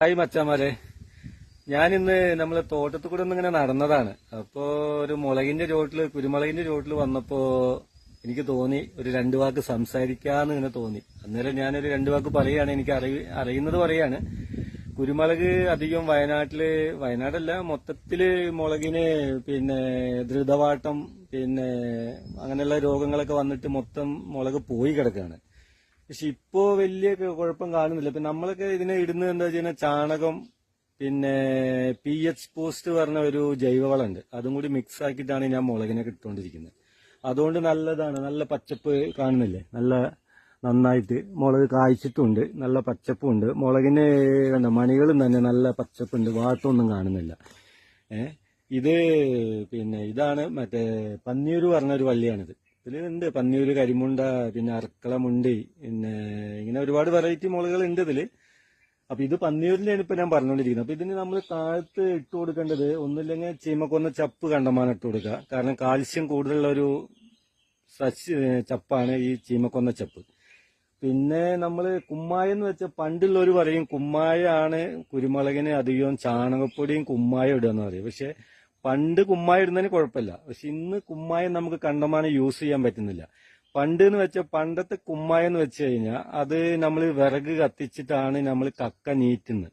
Hi മച്ചാമാരെ. ഞാനിന്ന് നമ്മളെ തോട്ടത്തിൽ കൂടെ ഒന്നിങ്ങനെ നടന്നതാണ്. അപ്പോ ഒരു മുളകിന്റെ ചോട്ടിൽ കുരുമുളകിന്റെ ചോട്ടിൽ വന്നപ്പോ എനിക്ക് തോന്നി ഒരു രണ്ടു വാക്ക് സംസാരിക്കാന്ന് ഇങ്ങനെ തോന്നി. അന്നേരം ഞാനൊരു രണ്ടു വാക്ക് പറയാണ് എനിക്ക് അറിയ അറിയുന്നത് പറയാണ്. കുരുമുളക് അധികം വയനാട്ടിൽ വയനാടല്ല മൊത്തത്തിൽ മുളകിന് പിന്നെ ധൃതവാട്ടം പിന്നെ അങ്ങനെയുള്ള രോഗങ്ങളൊക്കെ വന്നിട്ട് മൊത്തം മുളക് പോയി കിടക്കുകയാണ് പക്ഷെ ഇപ്പോ വലിയ കുഴപ്പം കാണുന്നില്ല. ഇപ്പൊ നമ്മളൊക്കെ ഇതിനെ ഇടുന്നത് എന്താ വെച്ചാൽ ചാണകം പിന്നെ പി എച്ച് പോസ്റ്റ് പറഞ്ഞ ഒരു ജൈവവളമുണ്ട്. അതും കൂടി മിക്സ് ആക്കിയിട്ടാണ് ഞാൻ മുളകിനെ കിട്ടുകൊണ്ടിരിക്കുന്നത് അതുകൊണ്ട് നല്ലതാണ്. നല്ല പച്ചപ്പ് കാണുന്നില്ലേ? നല്ല നന്നായിട്ട് മുളക് കായ്ച്ചിട്ടുണ്ട്. നല്ല പച്ചപ്പുണ്ട്. മുളകിന് കണ്ട മണികളും തന്നെ നല്ല പച്ചപ്പുണ്ട്. വാട്ടൊന്നും കാണുന്നില്ല. ഏഹ് ഇത് പിന്നെ ഇതാണ് മറ്റേ പന്നിയൂർ പറഞ്ഞ ഒരു വള്ളിയാണിത്. ഇതിലുണ്ട്. പന്നിയൂര് കരിമുണ്ട പിന്നെ അർക്കളമുണ്ടി പിന്നെ ഇങ്ങനെ ഒരുപാട് വെറൈറ്റി മുളകൾ ഉണ്ട് ഇതിൽ. അപ്പൊ ഇത് പന്നിയൂരിലാണ് ഇപ്പൊ ഞാൻ പറഞ്ഞുകൊണ്ടിരിക്കുന്നത് അപ്പൊ ഇതിന് നമ്മൾ താഴത്ത് ഇട്ട് കൊടുക്കേണ്ടത് ഒന്നുമില്ലെങ്കിൽ ചീമക്കൊന്ന ചപ്പ് കണ്ടമാനം ഇട്ട് കൊടുക്കുക. കാരണം കാൽസ്യം കൂടുതലുള്ള ഒരു സസ്യ ചപ്പാണ് ഈ ചീമക്കൊന്ന ചപ്പ്. പിന്നെ നമ്മൾ കുമ്മായ എന്ന് വെച്ചാൽ പണ്ടുള്ളവർ പറയും കുമ്മായ ആണ് കുരുമുളകിന് അധികം ചാണകപ്പൊടിയും കുമ്മായം ഇടുക എന്ന് പറയും. പക്ഷെ പണ്ട് കുമ്മായം ഇടുന്നതിന് കുഴപ്പമില്ല. പക്ഷെ ഇന്ന് കുമ്മായം നമുക്ക് കണ്ടമാനം യൂസ് ചെയ്യാൻ പറ്റുന്നില്ല. പണ്ട് എന്ന് വെച്ചാൽ പണ്ടത്തെ കുമ്മായം എന്ന് വെച്ച് കഴിഞ്ഞാൽ അത് നമ്മൾ വിറക് കത്തിച്ചിട്ടാണ് നമ്മൾ കക്ക നീറ്റുന്നത്.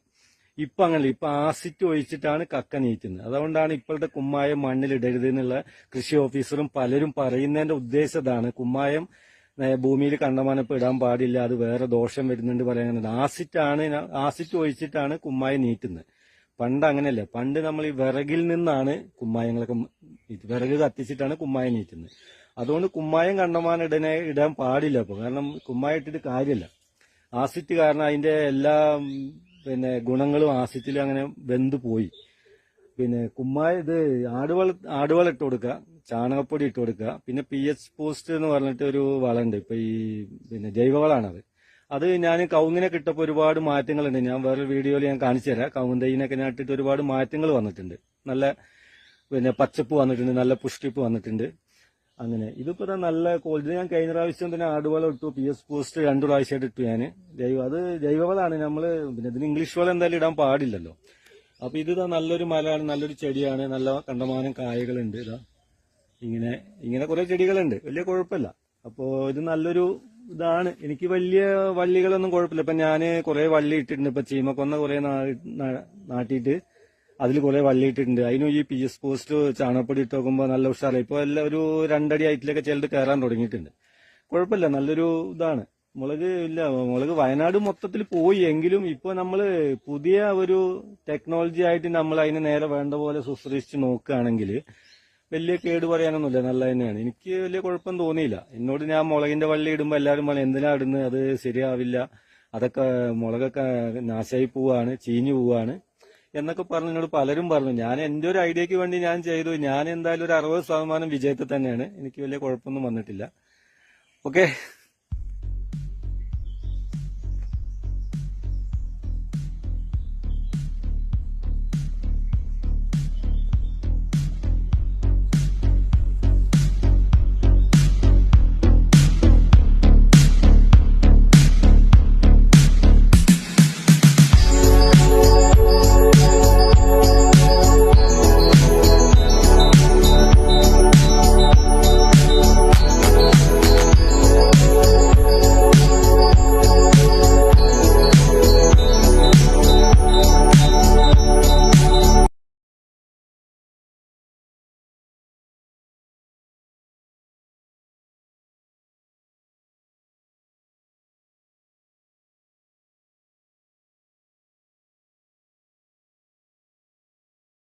ഇപ്പൊ അങ്ങനെ ഇപ്പൊ ആസിറ്റ് ഒഴിച്ചിട്ടാണ് കക്ക നീറ്റുന്നത്. അതുകൊണ്ടാണ് ഇപ്പോഴത്തെ കുമ്മായം മണ്ണിൽ ഇടരുത് എന്നുള്ള കൃഷി ഓഫീസറും പലരും പറയുന്നതിന്റെ ഉദ്ദേശം ഇതാണ്. കുമ്മായം ഭൂമിയിൽ കണ്ടമാനപ്പ് ഇടാൻ പാടില്ല. അത് വേറെ ദോഷം വരുന്നുണ്ട് പറയുന്നത് ആണ് ആസിറ്റ് ഒഴിച്ചിട്ടാണ് കുമ്മായം നീറ്റുന്നത്. പണ്ട് അങ്ങനെയല്ല. പണ്ട് നമ്മൾ ഈ വിറകിൽ നിന്നാണ് കുമ്മായങ്ങളൊക്കെ വിറക് കത്തിച്ചിട്ടാണ് കുമ്മായം നീറ്റുന്നത്. അതുകൊണ്ട് കുമ്മായം കണ്ടമാനം ഇടനെ ഇടാൻ പാടില്ല അപ്പോൾ കാരണം കുമ്മായം ഇട്ടിട്ട് കാര്യമില്ല ആസിറ്റ് കാരണം അതിന്റെ എല്ലാ പിന്നെ ഗുണങ്ങളും ആസിറ്റിൽ അങ്ങനെ വെന്ത് പോയി. പിന്നെ കുമ്മായ ഇത് ആടുവള ആടുവളം ഇട്ട് കൊടുക്കുക ചാണകപ്പൊടി ഇട്ട് കൊടുക്കുക പിന്നെ പി എച്ച് പോസ്റ്റ് എന്ന് പറഞ്ഞിട്ട് ഒരു വളമുണ്ട് ഇപ്പൊ ഈ പിന്നെ ജൈവവളമാണത് അത് ഞാൻ കൗങ്ങിനെ കിട്ടപ്പോൾ ഒരുപാട് മാറ്റങ്ങളുണ്ട്. ഞാൻ വേറൊരു വീഡിയോയിൽ ഞാൻ കാണിച്ചു തരാം. കൗങ്ങും തൈനൊക്കെ ഞാൻ ഇട്ടിട്ട് ഒരുപാട് മാറ്റങ്ങൾ വന്നിട്ടുണ്ട്. നല്ല പിന്നെ പച്ചപ്പ് വന്നിട്ടുണ്ട് നല്ല പുഷ്ടിപ്പ് വന്നിട്ടുണ്ട്. അങ്ങനെ. ഇതിപ്പോ നല്ല ക്വാളിറ്റി ഞാൻ കഴിഞ്ഞ പ്രാവശ്യം തന്നെ ആടുവളം ഇട്ടു. പി എസ് പോസ്റ്റ് രണ്ടു പ്രാവശ്യമായിട്ട് ഇട്ടു ഞാൻ. ജൈവ അത് ജൈവവളമാണ് നമ്മൾ പിന്നെ ഇതിന് ഇംഗ്ലീഷ് വളം എന്തായാലും ഇടാൻ പാടില്ലല്ലോ. അപ്പൊ ഇത് നല്ലൊരു മരമാണ് നല്ലൊരു ചെടിയാണ്. നല്ല കണ്ടമാനം കായകളുണ്ട് ഇതാ. ഇങ്ങനെ ഇങ്ങനെ കുറെ ചെടികളുണ്ട്. വലിയ കുഴപ്പമില്ല. അപ്പോ ഇത് നല്ലൊരു ഇതാണ്. എനിക്ക് വലിയ വള്ളികളൊന്നും കുഴപ്പമില്ല. ഇപ്പൊ ഞാൻ കുറെ വള്ളി ഇട്ടിട്ടുണ്ട്. ഇപ്പൊ ചീമക്കൊന്ന കുറെ നാട്ടിയിട്ട് അതിൽ കുറെ വള്ളി ഇട്ടിട്ടുണ്ട്. അതിനും ഈ പി എസ് പോസ്റ്റ് ചാണകപ്പൊടി ഇട്ട് നോക്കുമ്പോൾ നല്ല ഉഷാറായി. ഇപ്പൊ എല്ലാം ഒരു രണ്ടടി ഹൈറ്റിലൊക്കെ ചിലത് കയറാൻ തുടങ്ങിയിട്ടുണ്ട്. കുഴപ്പമില്ല. നല്ലൊരു ഇതാണ്. മുളക് ഇല്ല. മുളക് വയനാട് മൊത്തത്തിൽ പോയി. എങ്കിലും ഇപ്പൊ നമ്മൾ പുതിയ ഒരു ടെക്നോളജി ആയിട്ട് നമ്മൾ അതിനെ നേരെ വേണ്ട പോലെ ശുശ്രൂഷിച്ച് നോക്കുകയാണെങ്കിൽ വലിയ കേട് പറയാനൊന്നുമില്ല. നല്ല തന്നെയാണ്. എനിക്ക് വലിയ കുഴപ്പം തോന്നിയില്ല. എന്നോട് ഞാൻ മുളകിന്റെ വള്ളി ഇടുമ്പോൾ എല്ലാവരും പറഞ്ഞു എന്തിനാ ഇടുന്നത് അത് ശരിയാവില്ല. അതൊക്കെ മുളകൊക്കെ നാശമായി പോവാണ് ചീഞ്ഞു പോവാണ്. എന്നൊക്കെ പറഞ്ഞു എന്നോട് പലരും പറഞ്ഞു. ഞാൻ എന്റെ ഒരു ഐഡിയക്ക് വേണ്ടി ഞാൻ ചെയ്തു. ഞാൻ എന്തായാലും ഒരു അറുപത് ശതമാനം വിജയത്തിൽ തന്നെയാണ്. എനിക്ക് വലിയ കുഴപ്പമൊന്നും വന്നിട്ടില്ല. ഓക്കെ.